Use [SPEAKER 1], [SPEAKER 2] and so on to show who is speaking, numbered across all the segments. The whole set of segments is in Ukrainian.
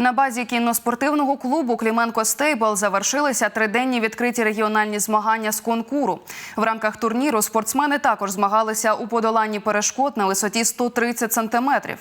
[SPEAKER 1] На базі кінно-спортивного клубу Кліменко Стейбл завершилися триденні відкриті регіональні змагання з конкуру. В рамках турніру спортсмени також змагалися у подоланні перешкод на висоті 130 сантиметрів.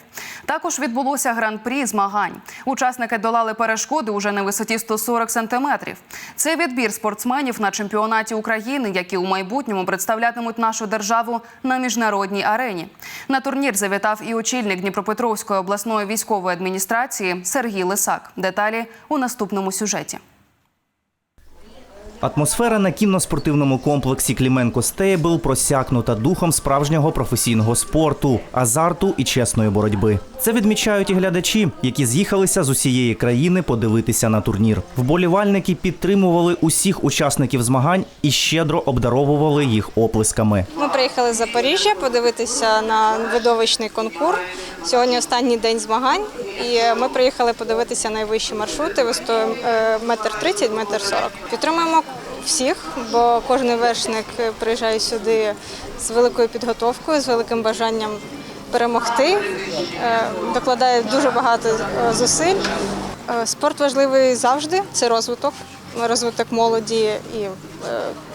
[SPEAKER 1] Також відбулося гран-прі змагань. Учасники долали перешкоди уже на висоті 140 сантиметрів. Це відбір спортсменів на чемпіонаті України, які у майбутньому представлятимуть нашу державу на міжнародній арені. На турнір завітав і очільник Дніпропетровської обласної військової адміністрації Сергій Лисак. Деталі у наступному сюжеті.
[SPEAKER 2] Атмосфера на кінно-спортивному комплексі Кліменко Стейбл просякнута духом справжнього професійного спорту, азарту і чесної боротьби. Це відмічають і глядачі, які з'їхалися з усієї країни подивитися на турнір. Вболівальники підтримували усіх учасників змагань і щедро обдаровували їх оплесками.
[SPEAKER 3] Ми приїхали з Запоріжжя подивитися на видовищний конкурс. Сьогодні останній день змагань, і ми приїхали подивитися найвищі маршрути. Висотою е, метр тридцять, метр сорок. Підтримуємо всіх, бо кожен вершник приїжджає сюди з великою підготовкою, з великим бажанням перемогти, е, докладає дуже багато е, зусиль. Спорт важливий завжди, це розвиток, розвиток молоді і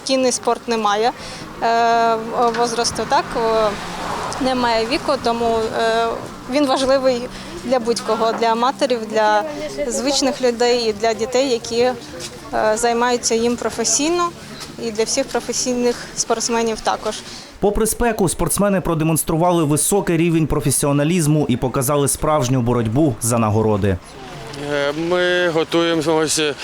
[SPEAKER 3] кінний спорт немає. Возрасту, так немає віку, тому е, він важливий для будь-кого, для аматорів, для звичних людей і для дітей, які е, займаються їм професійно, і для всіх професійних спортсменів також.
[SPEAKER 2] Попри спеку, спортсмени продемонстрували високий рівень професіоналізму і показали справжню боротьбу за нагороди.
[SPEAKER 4] Е, Ми готуємося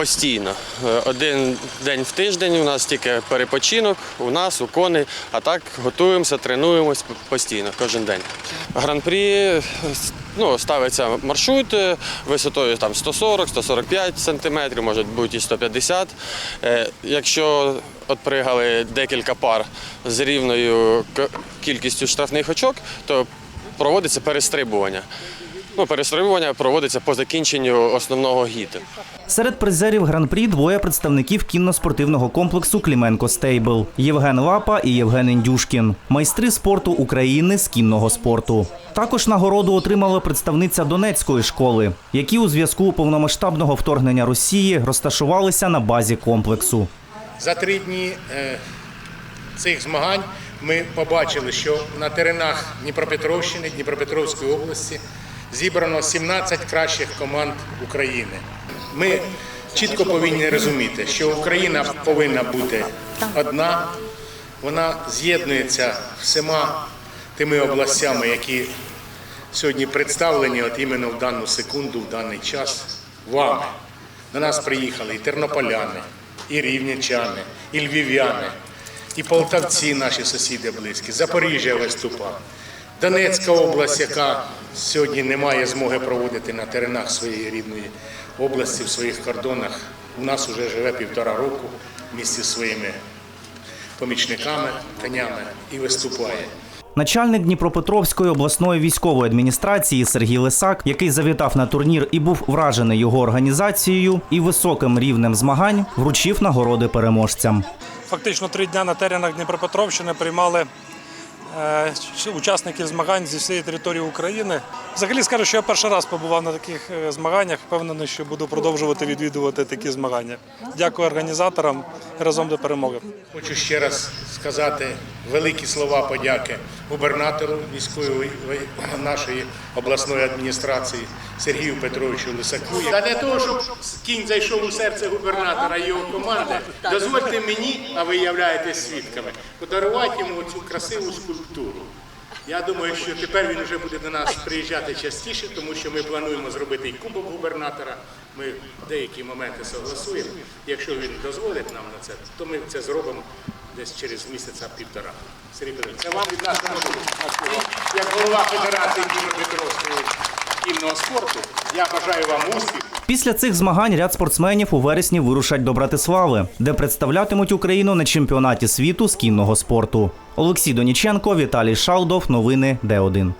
[SPEAKER 4] постійно. Е, Один день в тиждень у нас тільки перепочинок, у нас, у коней, а так готуємося, тренуємось постійно, кожен день. Гран-прі ну, ставиться маршрут е, висотою там, 140-145 сантиметрів, може бути і 150. Е, Якщо от пригали декілька пар з рівною кількістю штрафних очок, то проводиться перестрибування. Ну, перестрибування проводиться по закінченню основного гіду.
[SPEAKER 2] Серед призерів гран-прі двоє представників кінно-спортивного комплексу Кліменко Стейбл Євген Лапа і Євген Індюшкін, майстри спорту України з кінного спорту. Також нагороду отримала представниця Донецької школи, які у зв'язку повномасштабного вторгнення Росії розташувалися на базі комплексу.
[SPEAKER 5] За три дні е, цих змагань ми побачили, що на теренах Дніпропетровщини, Дніпропетровської області зібрано 17 кращих команд України. Ми чітко повинні розуміти, що Україна повинна бути одна, вона з'єднується всіма тими областями, які сьогодні представлені от іменно в дану секунду, в даний час вами. До нас приїхали і тернополяни, і рівненчани, і львів'яни, і полтавці, наші сусіди близькі, Запоріжжя виступав. Донецька область, яка сьогодні не має змоги проводити на теренах своєї рідної області, в своїх кордонах, у нас вже живе півтора року в місті своїми помічниками, конями і виступає.
[SPEAKER 2] Начальник Дніпропетровської обласної військової адміністрації Сергій Лисак, який завітав на турнір і був вражений його організацією і високим рівнем змагань, вручив нагороди переможцям.
[SPEAKER 6] Фактично три дня на теренах Дніпропетровщини приймали учасників змагань зі всієї території України. Взагалі скажу, що я перший раз побував на таких е, змаганнях. Впевнений, що буду продовжувати відвідувати такі змагання. Дякую організаторам разом до перемоги.
[SPEAKER 5] Хочу ще раз сказати великі слова подяки губернатору міської нашої обласної адміністрації Сергію Петровичу Лисаку. Та для того, щоб кінь зайшов у серце губернатора і його команди, дозвольте мені, а ви являєтесь свідками, подарувати йому цю красиву скульптуру. Я думаю, що тепер він вже буде до нас приїжджати частіше, тому що ми плануємо зробити і кубок губернатора. Ми деякі моменти согласуємо. Якщо він дозволить нам на це, то ми це зробимо десь через місяця півтора. Сергій Петрович, це вам від нас можливість. Як голова Федерації Дніпропетровського кінного спорту, я бажаю вам успіху.
[SPEAKER 2] Після цих змагань ряд спортсменів у вересні вирушать до Братислави, де представлятимуть Україну на чемпіонаті світу з кінного спорту. Олексій Доніченко, Віталій Шалдов. Новини Д1.